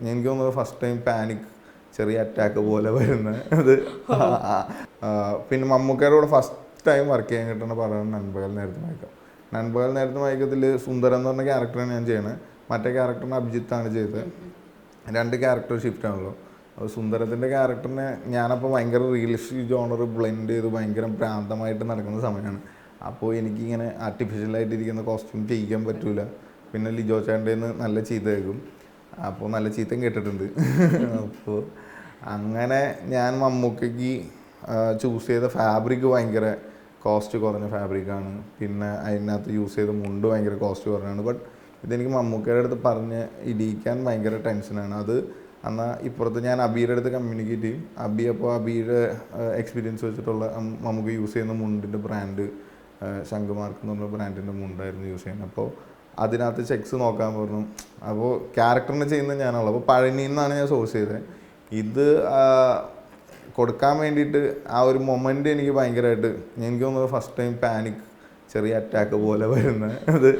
എനിക്ക് തോന്നുന്നത് first time panic ചെറിയ അറ്റാക്ക് പോലെ വരുന്ന അത് പിന്നെ മമ്മൂക്കാരോട് ഫസ്റ്റ് ടൈം വർക്ക് ചെയ്യാൻ കിട്ടുന്ന പടമാണ് നൻപകൽ നേരത്തെ മയക്കം. നൻപകൽ നേരത്തെ മയക്കത്തിൽ സുന്ദരം എന്ന് പറഞ്ഞ ക്യാരക്ടറാണ് ഞാൻ ചെയ്യുന്നത് മറ്റേ ക്യാരക്ടറിന് അഭിജിത്താണ് ചെയ്തത്. രണ്ട് ക്യാരക്ടർ ഷിഫ്റ്റ് ആണല്ലോ. അപ്പോൾ സുന്ദരത്തിന്റെ ക്യാരക്ടറിനെ ഞാനപ്പോൾ ഭയങ്കര റിയലിസ്റ്റിക് ജോണർ ബ്ലെൻഡ് ചെയ്ത് ഭയങ്കര പ്രാന്തമായിട്ട് നടക്കുന്ന സമയമാണ്. അപ്പോൾ എനിക്കിങ്ങനെ ആർട്ടിഫിഷ്യലായിട്ടിരിക്കുന്ന കോസ്റ്റ്യൂം ചെയ്യിക്കാൻ പറ്റില്ല പിന്നെ ലിജോ ചേട്ടന്റെ നല്ല ചെയ്തേക്കും അപ്പോൾ നല്ല ചീത്തയും കേട്ടിട്ടുണ്ട്. അപ്പോൾ അങ്ങനെ ഞാൻ മമ്മൂക്കയ്ക്ക് ചൂസ് ചെയ്ത ഫാബ്രിക് ഭയങ്കര കോസ്റ്റ് കുറഞ്ഞ ഫാബ്രിക്കാണ് പിന്നെ അതിനകത്ത് യൂസ് ചെയ്ത മുണ്ട് ഭയങ്കര കോസ്റ്റ് കുറഞ്ഞാണ് ബട്ട് ഇതെനിക്ക് മമ്മൂക്കയുടെ അടുത്ത് പറഞ്ഞ് ഇടിയിക്കാൻ ഭയങ്കര ടെൻഷനാണ് അത് എന്നാൽ ഇപ്പുറത്ത് ഞാൻ അബിയുടെ അടുത്ത് കമ്മ്യൂണിക്കേറ്റ് ചെയ്യും. അബി അപ്പോൾ അബിയുടെ എക്സ്പീരിയൻസ് വെച്ചിട്ടുള്ള നമുക്ക് യൂസ് ചെയ്യുന്ന മുണ്ടിന്റെ ബ്രാൻഡ് ശംഖുമാർക്ക് എന്ന് പറഞ്ഞ ബ്രാൻഡിന്റെ മുണ്ടായിരുന്നു യൂസ് ചെയ്യുന്നത്. അപ്പോൾ അതിനകത്ത് ചെക്സ് നോക്കാൻ പറഞ്ഞു. അപ്പോൾ ക്യാരക്ടറിന് ചെയ്യുന്നത് ഞാനുള്ളു അപ്പോൾ പഴനിയിൽ നിന്നാണ് ഞാൻ സോഴ്സ് ചെയ്തത്. ഇത് കൊടുക്കാൻ വേണ്ടിയിട്ട് ആ ഒരു മൊമെന്റ് എനിക്ക് ഭയങ്കരമായിട്ട് എനിക്ക് തോന്നുന്നത് ഫസ്റ്റ് ടൈം പാനിക് ചെറിയ അറ്റാക്ക് പോലെ വരുന്നത്. അത്